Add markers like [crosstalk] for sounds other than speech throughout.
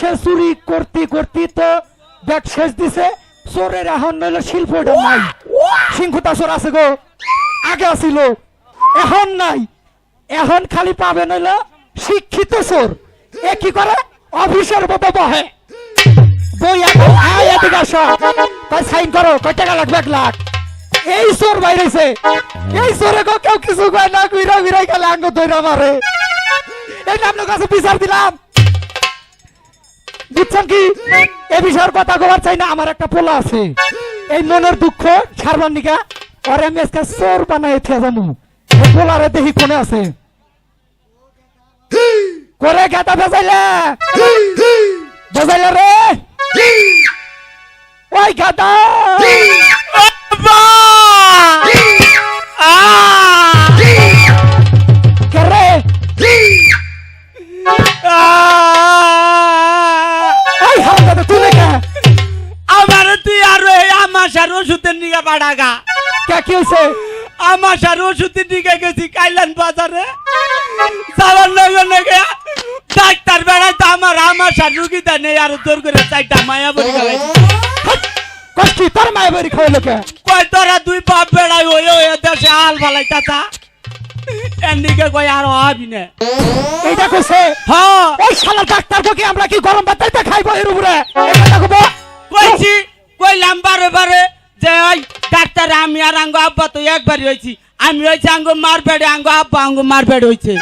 সে চুরি করতে করতে তো ব্যাগ শেষ দিছে। চোরের এখন নইল শিল্প নাই। সিংহুতা চোর আছে গো। আগে আছিল। এখন নাই। এখন খালি পাবে নইল শিক্ষিত চোর। এ কি করে? অফিসের মতো বহে। বই এখন আয় এদিকে আসো। কয় সাইন করো। কয় টাকা লাগবে এক লাখ? এই চোর বাইরেছে। এই চোরে কেউ কিছু কয় না ঘুরা ঘুরাই গেলে আঙ্গ ধৈরা মারে। এই আপনার কাছে বিচার দিলাম। বুঝছেন কি? এ বিষয়ের কথা কবার চাই না আমার একটা পোলা আছে। এই মনের দুঃখ সারবার নিকা ওরে আমি আজকে চোর বানাই থিয়া জানু পোলারে দেখি কোনে আছে। করে গেতা বেজাইলে বেজাইলে রে? ওই গাদা! কে এই আমাশার ওষুধের নিগা পাঠাগা কে কি হয়েছে আমাশার ওষুধের নিগা গেছি কাইলান বাজারে। যাওয়ার ডাক্তার বেড়াই তো আমার আমাশার রুগীটা নেই আর তোর করে চাইটা মায়া বলি গেলাই কষ্টি তোর মায়ের বাড়ি খাওয়াই লোকে? কয় তোরা দুই বাপ বেড়াই ওই ওই দেশে হাল ফালাই চাচা। এদিকে কয় আর হবি না। এইটা কইছে? হ্যাঁ। ওই শালা ডাক্তার কি আমরা কি গরম ভাত খাইবো এর উপরে? কইছি কইলাম বারে বারে যে ওই ডাক্তার আমি আর আঙ্গ আব্বা তো একবারই হয়েছি। আমি হয়েছি আঙ্গ মার বেড়ে আঙ্গ আব্বা আঙ্গ মার বেড়ে হয়েছে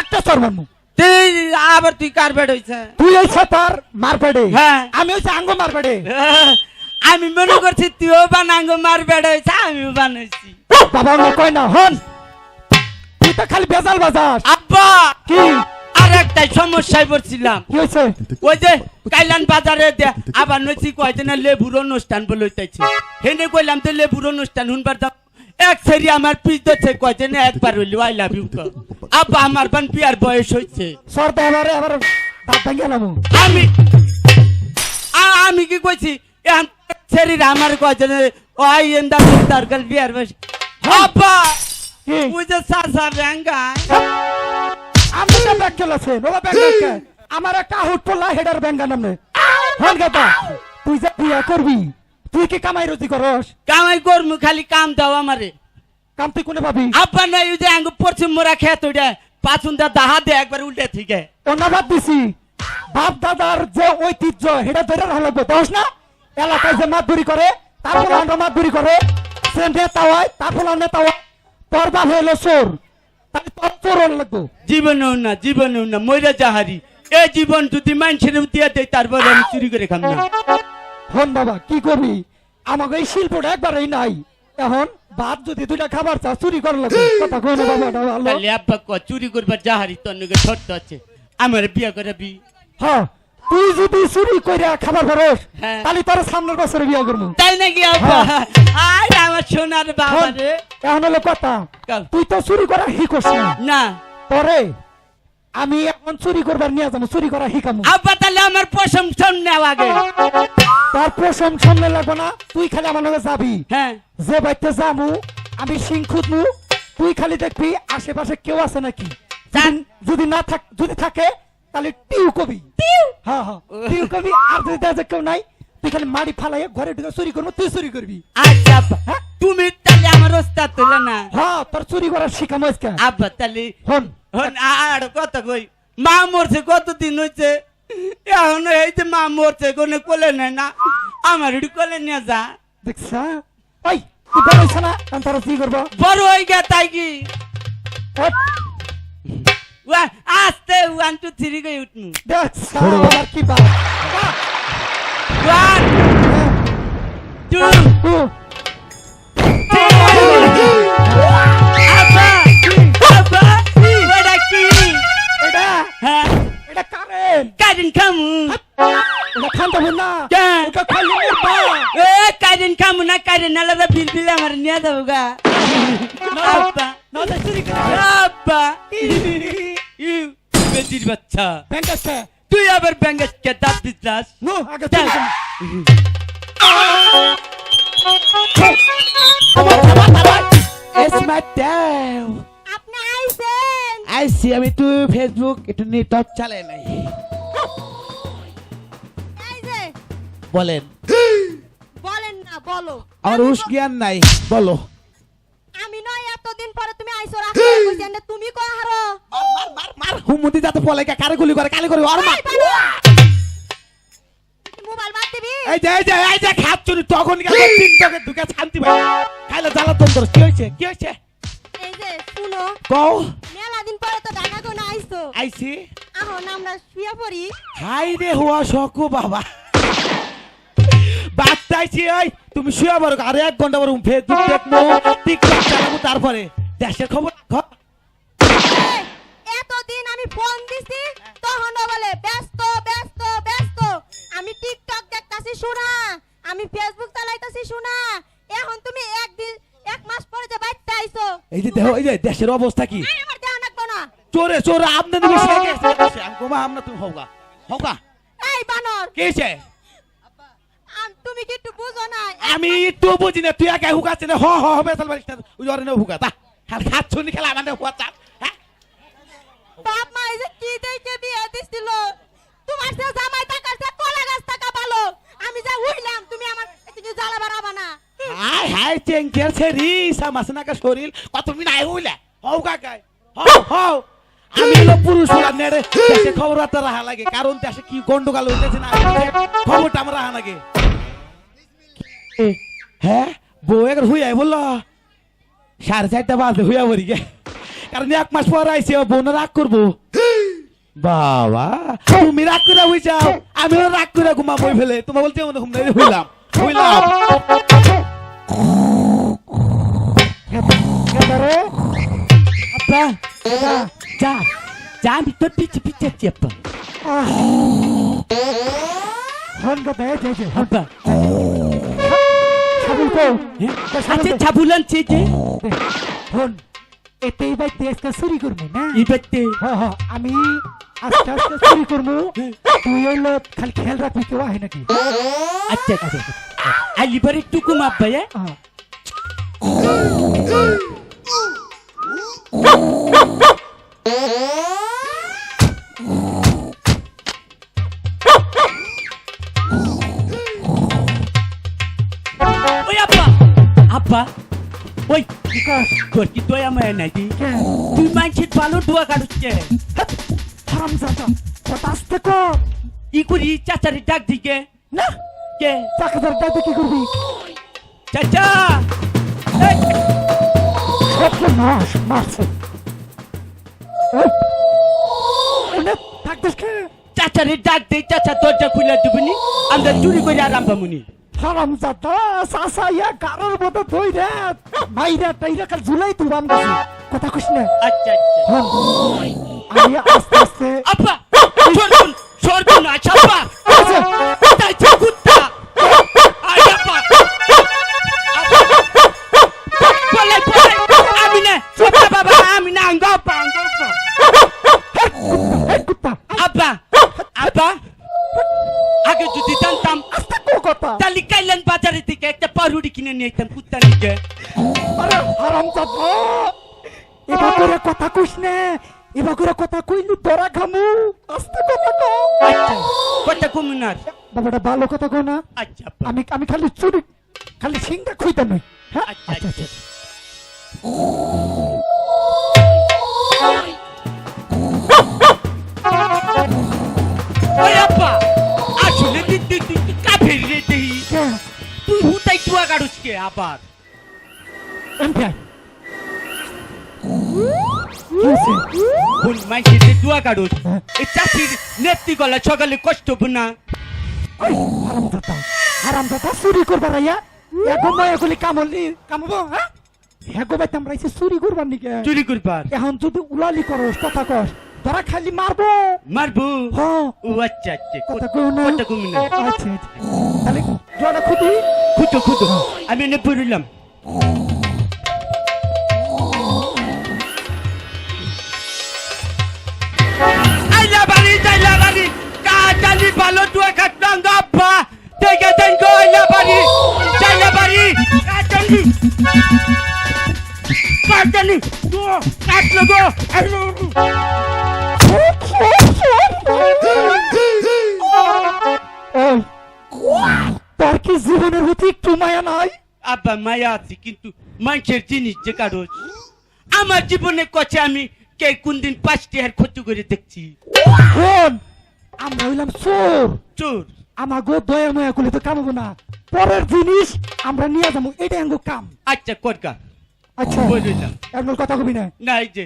একটা তোর মামু। তুই আবার তুই কার বেড়ে হয়েছে তুই হইছে তোর মারপেডে হ্যাঁ। আমি হইছে আঙ্গ মারপেডে [laughs] আমি মনে করছি তুইও বান আঙ্গ মার বেড়ে হয়েছে আমিও বানাইছি বাবা আমার কয় না হন। তুই তো খালি বেজাল বাজাস। আব্বা! কি? আর একটা সমস্যায় পড়ছিলাম। ওই যে কাইলান বাজারে আবার নইছি কয়তে না লেবুর অনুষ্ঠান বলে হইতেছে। হেনে কইলাম তো লেবুর অনুষ্ঠান হুনবার দাম এক সেরি আমার পিস দিচ্ছে কয়তে না একবার হইলি আই লাভ ইউ আব্বা আমার বান বিয়ার বয়স হইছে। দাঁত ভেঙে গেলাম আমি আমি কি কইছি? এখন শরীর আমার কয়তে না ওই এন্দা দরকার বিয়ার বয়স। আব্বা কি? ওই যে সাসা ব্যাঙ্গা আমি তো ব্যাগ খেলাছে নোলা ব্যাগ রেখে আমার একটা আহুট পড়লা হেডার ব্যাঙ্গা নামে। হন গাতা তুই যে বিয়া করবি তুই কি কামাই রুজি করস? কামাই করমু খালি কাম দাও আমারে। কাম তুই কোনে পাবি? আব্বা নাই ওই যে আঙ্গু পশ্চিম মোরা খেত ওইটা পাঁচুন দা দাহা দে একবার উল্টে থেকে। অন্যবাদ দিছি। বাপ দাদার যে ঐতিহ্য সেটা ধরে রাখা লাগবে দোষ না? এলাকায় যে মাতবুরি করে তারপর আমরা মাতবুরি করে সে নেতা হয় তারপর নেতা হয় বাপ হইল চোর। জীবনেও না জীবনেও না যাহারি। এই জীবন যদি মানুষের দিয়ে দেয় তারপরে আমি চুরি করে খাম না। হন বাবা কি করবি? আমাকে এই শিল্পটা একবারই নাই। এখন ভাত যদি দুইটা খাবার চুরি করা লাগবে। কথা কই না বাবা তাহলে আব্বা ক চুরি করবার যাহারি তোর নাকি ছোট্ট আছে। আমার বিয়ে করে বি হ্যাঁ তুই যদি চুরি কইরা খাবার খরচ হ্যাঁ। তাহলে তোর সামনের বছরে বিয়া করব। তাই নাকি আব্বা। আয় আমার সোনার বাবা রে এখন হলো কথা। তুই তো চুরি করা শিখোস না। না। পরে আমি এখন চুরি করবার নিয়ে যাব চুরি করা শিখামু। আব্বা তাহলে আমার প্রশংসন নেওয়া আগে। তার প্রশম সামনে লাগবো না তুই খালি আমার লগে যাবি। হ্যাঁ। যে বাইতে যামু আমি সিং খুঁজমু তুই খালি দেখবি আশেপাশে কেউ আছে নাকি। জান- যদি না থাক যদি থাকে তাহলে টিউ কবি। হ্যাঁ হ্যাঁ। টিউ কবি আর যদি দেখে কেউ নাই তুই খালি মাটি ফালাই ঘরে ঢুকে চুরি করব তুই চুরি করবি। আচ্ছা। হ্যাঁ? তুমি তাহলে আমার ওস্তাদ তুলে না? হ্যাঁ তোর চুরি করার শিখামো আজকে আব্বা তাহলে হন। হন আর কত কই। মা মরছে কতদিন হইছে? এখন এই যে মা মরছে কোনে কোলে নেয় না। আমার একটু কোলে নিয়ে যা। দেখছ? ওই তুই বেরোইছ না? আমি তোর কি করব। বড় হয়ে গে তাই কি? ওয়া- আস্তে ওয়ান টু থ্রি কই উঠনু? দেখছ? আমার কি বাপ? ওয়ান টু কেন? এটা খালি মরবা এ কারেন্ট খামু না কারেন্ট আলাদা বিল বিল আমার নিয়ে যাব গা আব্বা নলে চুরি করে আব্বা ইউ বেজির বাচ্চা ব্যাংক আছে তুই আবার ব্যাঙ্গাসকে দাঁত দিতাস নো আগে চুরি করে It's my damn. আপনি আইছেন আইসি আমি তুই ফেসবুক একটু নেটওয়ার্ক চালাই নাই বলেন। বলেন না বলো। আমার হুশ জ্ঞান নাই বলো। আমি নয় এতদিন পরে তুমি আইছো রাখতে কইছি এনে তুমি কই হারো মার মার মার হুমুদি যাতে পলে কারে গুলি করে কালে করে আর মার মোবাইল বাদ দিবি? এই যে এই যে এই যে খাচ্ছুনি তখন গেল তিন টাকা ঢুকে শান্তি ভাই। খাইলে জ্বালা তন্ত্র কি হয়েছে কি হয়েছে এই যে শুনো। কও। মেলা দিন পরে তো ঢাকা কোন আইছো। আইছি। আহো না আমরা শুয়ে পড়ি। হাই রে হওয়া সকু বাবা। বাচ্চাইছি ওই তুমি শুয়ে পারো আর এক ঘণ্টা পর ফেসবুক দেখব টিকটক চালাবো তারপরে। দেশের খবর এতদিন আমি ফোন দিছি তখন বলে ব্যস্ত ব্যস্ত ব্যস্ত। আমি টিকটক দেখতাছি শোনা। আমি ফেসবুক চালাইতাছি শোনা। এখন তুমি একদিন এক মাস পরে যে বাইতে আইছো এই যে দেখো এই যে দেশের অবস্থা কি? আমার দেহ নাকবো না। চোরে চোরে দিকে সে আমি গোমা আমরা তুমি হোগা হোগা এই বানর। কে তুমি কি একটু বুঝো না? আমি একটু বুঝি না তুই একা হুকাচ্ছে না। হ হ হবে ওই হুকা তা খাল খাচ্ছুনি খেলা আমাদের হুয়া? চাপ বাপ মা এই যে কি দেখে বিয়ে দিছিল? তোমার সে জামাই টাকার সে কলা গাছ টাকা ভালো। আমি যা উইলাম তুমি আমার এদিকে জ্বালা বাড়াবা না। হাই হাই চেঙ্কের ছেড়ি সামাস নাকা শরীর কত আই হইলে? হও কাকাই হও হও। আমি হলো পুরুষ হলাম নেড়ে খবর রাখা লাগে কারণ দেশে কি গন্ডগোল হইতেছে না খবরটা আমার রাখা লাগে। এ, হ্যাঁ বউ একবার হুইয়াই বলল সাড়ে চারটা বাজে হুইয়া বলি গে কারণ এক মাস পর আইসি বোন রাগ করব বাবা তুমি রাগ করে হই যাও আমিও রাগ করে ঘুমা বই ফেলে তোমার বলতে মনে ঘুম হইলাম হইলাম এবারে আব্বা যা যা আমি তোর পিছে পিছে চেপ হন কথা এই যে, এই যে, হন। আব্বা সাবুল কও। হ্যাঁ? আচ্ছা দে। ছাবুল আনছে যে দে। হন এতেই ভাই তেজটা চুরি করব না ইবেতে হ্যাঁ হ্যাঁ আমি আস্তে আস্তে চুরি করব তুই হইল খালি খেয়াল রাখবি কেউ আহে নাকি আচ্ছা আচ্ছা আলি পরে একটু কম আব্বা হ্যাঁ? আব্বা ওই কি কর? তোর কি দয়া মায়া নাকি কে? তুই মানছিস ভালো দোয়া কাটুচ্ছে হারামজাদা, কথা আস্তে কর। ই করি চাচারি ডাক দিকে না, কে চাকাদার ডাইতে কি করবি? চাচা সর্বনাশ, মারছে। কে? চাচারি ডাক দে চাচা দরজা খুলে দিবনি আমরা চুরি করে আরাম পামুনি হারামজাদা, চাচা ইয়া গাড়ার মতো ধইরা, মাইরা টাইরা কাল ঝুলাই তুবাম। কথা কইস না। আচ্ছা আচ্ছা হন, আমি আস্তে আস্তে আব্বা তোরা খামু আস্তে কথা কও আচ্ছা কটা কমুনার? বাবাটা ভালো কথা কো না। আচ্ছা আমি আমি খালি চুরি খালি সিংটা খুইতাম নই। হ্যাঁ? আচ্ছা, আচ্ছা আচ্ছা আসলে তুই কে? হুতাই তুয়া গাড়ুস আবার? এমপিআই কি কোন মাইসে যে তুয়া গাড়ুস এই চাষির নেত্রী গলা সকালে কষ্ট না। ওই হারামজাদা হারামজাদা চুরি করবার আইয়া এগো মই এগুলি কামলি কামবো হ্যাঁ? হেগো বাইতে আমরা এসে চুরি করবার নিকে? চুরি করবার? এখন যদি উলালি করস কথা কস তোরা খালি মারবো। মারবো? হ্যাঁ। ও আচ্ছা আচ্ছা কথা কই না। কথা কমি না। আচ্ছা আচ্ছা। তাহলে জোড়া খুদি খুঁজো খুঁজো আমি এনে পড়লাম। কাটালি ভালো তুয়া কাটলাম গাপ্পা থেকে দেন গো আইলা বাড়ি যাইলা বাড়ি কাটালি কাটালি গো কাটলো গো এই বোনের প্রতি একটু মায়া নাই আব্বা মায়া আছে কিন্তু মানুষের জিনিস যে কারও আমার জীবনে কছে আমি কে কোন দিন পাঁচটি হার ক্ষতি করে দেখছি আমরা হইলাম চোর। চোর। আমার গো দয়া ময়া করলে তো কামাবো না। পরের জিনিস আমরা নিয়ে যাব এটা আঙ্গো কাম। আচ্ছা করগা আচ্ছা। বুঝলাম একবার কথা কবি না। নাই যে।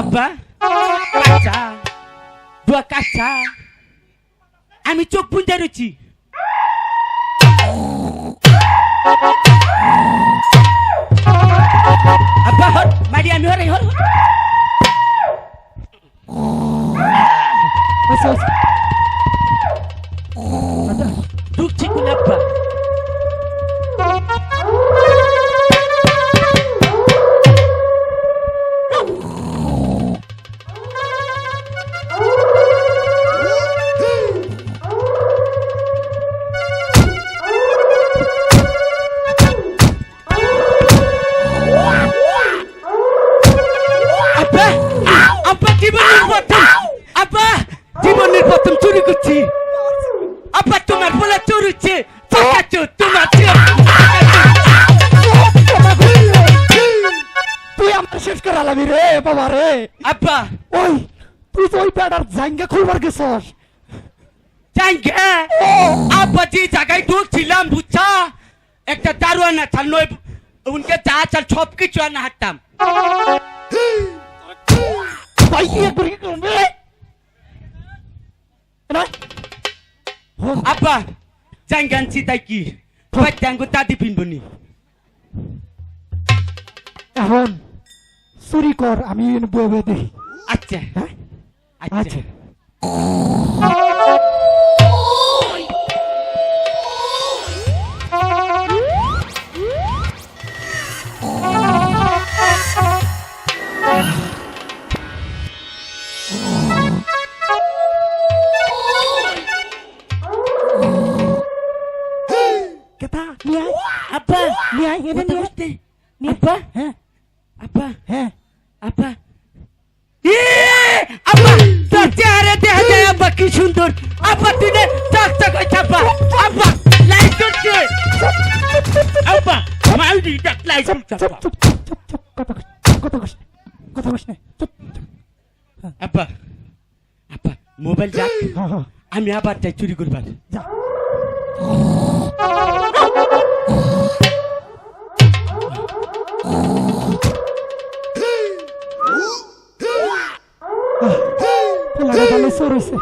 আব্বা কাঁচা দুয়া কাঁচা আমি চোখ বুঝতে রয়েছি হর মারি আমি হরে হর হর। আচ্ছা আলাবি রে বাবা রে। আব্বা। ওই তুই তো ওই প্যাডার জাঙ্গা খুলবার গেছস। জাঙ্গে আব্বা যে জায়গায় ঢুকছিলাম বুঝছা? একটা দারোয়ান আছে নয় উনকে যা চাল সব কিছু আনা হাঁটতাম। ভাই কি করি করবে আব্বা তাই কি? বাচ্চাঙ্গু দাদি পিনবনি এখন? চুরি কর আমি বয়ে বয়ে দেখি আচ্ছা। হ্যাঁ? আচ্ছা। আচ্ছা। কেতা নিয়ে। আয় আব্বা নিয়ে আমি আবার যাই চুরি করবার যা পোলারে ভালো চোর হয়েছে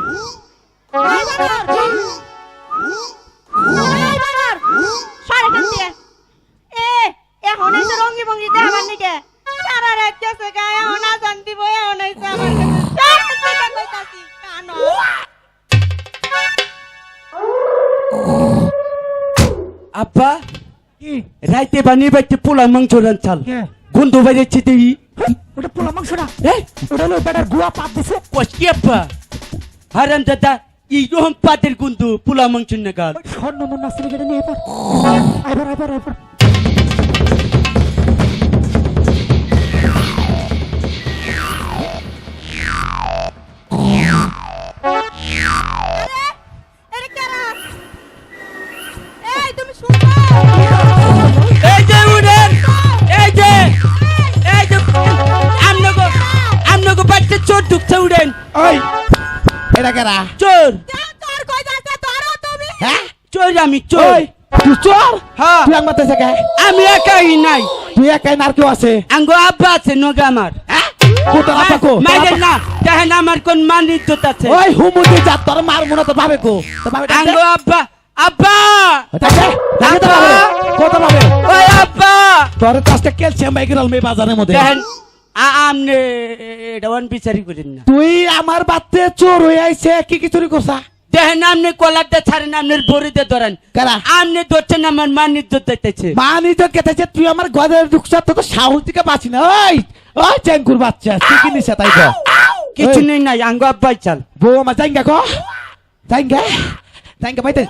রাইতে বাইতে পোলা মাংস রান্তাল কে? গন্ধ বাইরেছে তুই ওটা পোলা মাংস না ওটা হলো বেটার গুয়া পাত দিছে। কষ্টি আব্বা। হারাম দাদা এই রকম পাতের গন্ধ পোলা মাংস নাগাল। গাল স্বর্ণ নাচলে কেটে নিয়ে এবার এবার এবার আইবার কেরা চোর। তোর কই যাচ্ছে? তোরও তুমি। হ্যাঁ? চোর আমি চোর। তুই চোর? হ্যাঁ। তুই আমার দেশে কে? আমি একাই নাই। তুই একাই নার কেউ আছে? আঙ্গো আব্বা আছে নগে আমার। হ্যাঁ? কো তোর আপা কো? আপা- না দেখেন আমার কোন মান ইজ্জত আছে। ওই হুমুদি যা তোর মার মনে তোর ভাবে কো। তোর ভাবে আঙ্গো আব্বা আব্বা! ডাক দে, ডাক দে তোর ভাবে। কত ভাবে ওই আব্বা! তোর কাছটা ক্যালসিয়াম বাইকের মেয়ে বাজারের মধ্যে। আমনে এটা ওয়ান বিচারি করেন না। তুই আমার বাতে চোর হয়ে আইছে কি কি চুরি করছা? দেখেন আপনি কলারটা ছাড়েন আপনার বড়িতে ধরেন। কারা? আপনি ধরছেন আমার মান ইজ্জত দিতেছে মানি তো কেটেছে তুই আমার ঘরে ঢুকছা তোকে সাহস থেকে বাঁচি না। ওই ওই চেঙ্কুর বাচ্চা তুই কি নিছে তাই কিছু। নেই নাই আঙ্গ আব্বাই চাল। বউ আমার জাইঙ্গা কো? জাইঙ্গা জাইঙ্গা পাইতে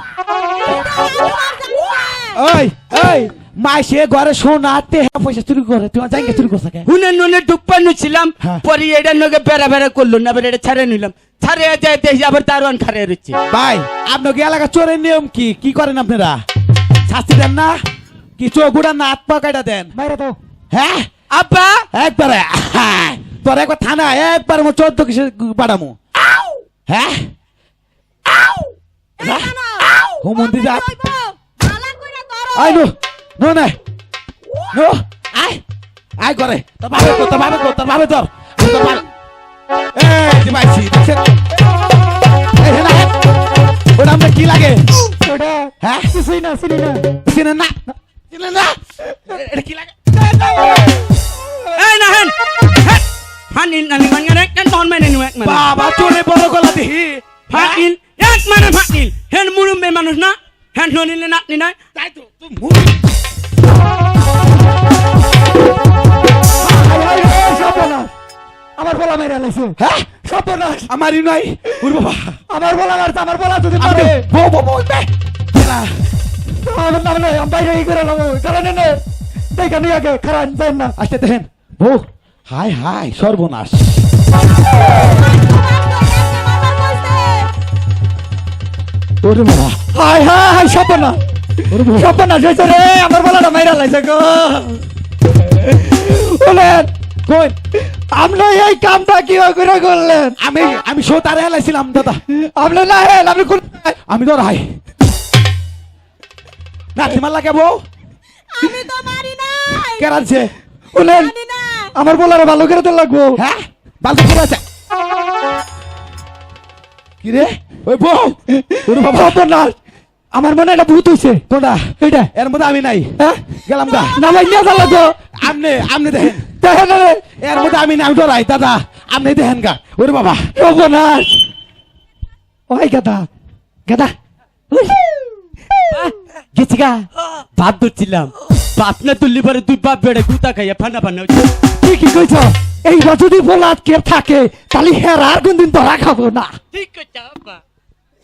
ওই ওই মাই সে ঘরে সোনা তে পয়সা চুরি করে তুই আমার জাইঙ্গা চুরি করছা হুনে নুনে ডুপ্পানো ছিলাম হ্যাঁ। পরে এটা নগে বেড়া বেড়া করল না বেড়া এটা ছাড়ে নিলাম। ছাড়ে যায় দেখি আবার দারোয়ান খারে রয়েছে ভাই আপনাকে এলাকা চোরের নিয়ম কি? কি করেন আপনারা? শাস্তি দেন না? কি চোখ উড়ান না হাত পা কাটা দেন? বাইরে দাও হ্যাঁ? আব্বা! একবারে হ্যাঁ, তোর একবার থানা একবার মো চোদ্দ কিসে পাঠামু। হ্যাঁ? এই কেন? হুমন্দি যা। হইব, ভালা কইরা ধরো। আই নো নো নে। নো আই আই করে তোর ভাবে তোর তোর ভাবে তোর তোর ভাবে তোর তোর ভাবে এই যে পাইছি? দেখছেন? এই হেনা ওটা আমরা কি লাগে? ওটা হ্যাঁ? কিছুই না চিনি না। চিনেন না। চিনেন না। এটা কি লাগে? এই না হেন। ফানিল নানি মানে কেন তখন মানে নিউ এক মানে বাবা চোরে বড় গলা ফানিল এক মানে ফানিল হেন মুরুম্বে মানুষ না হেন ননিলে নাতনি নাই। তাই তো আমার বলা মেরে লাইছে। হ্যাঁ? সর্বনাশ। আমারই নাই ওর বাবা। আমার বলা মারছে আমার বলা যদি মারে বো বো। বো আমার নাম নয় আমি বাইরে ই করে নেব কারণ নে দেখা নিয়ে আগে দেন না। আসতে দেখেন। বো হাই হাই সর্বনাশ। ওরে বাবা। হাই হাই সর্বনাশ সর্বনাশ হয়েছে রে আমার বলাটা মাইরা লাইছে গো। বলেন কই? আপনি এই কামটা কি করে করলেন? আমি আমি শো তারে হেলাইছিলাম দাদা। আপনি না আপনি আমি তো না তোমার লাগে বউ? আমি তো মারি নাই। বলেন আমার বলারে ভালো করে তো লাগবো। হ্যাঁ? বালতি করে আছে। কি রে? ওই বউ ওরে বাবা। সর্বনাশ আমার মনে এটা ভূত হইছে। কোনটা এইটা। এর মধ্যে আমি নাই। হ্যাঁ? গেলাম গা। না ভাই যাওয়া লাগবো। আমনে আমনে দেখেন। দেখেন রে এর মধ্যে আমি নাই ডরাই দাদা। আমনে দেখেন গা। ওরে বাবা। সর্বনাশ ওই গাদা গাদা। গেছি গা। ভাত ধরছিলাম। বাপ না তুললি পরে দুই বাপ বেড়ে গুতা খাইয়া ফানা ফানা হচ্ছে তুই কি কইছ। এই যদি বলাত কে থাকে তাহলে হের আর কোনদিন ধরা খাব না। ঠিক আব্বা।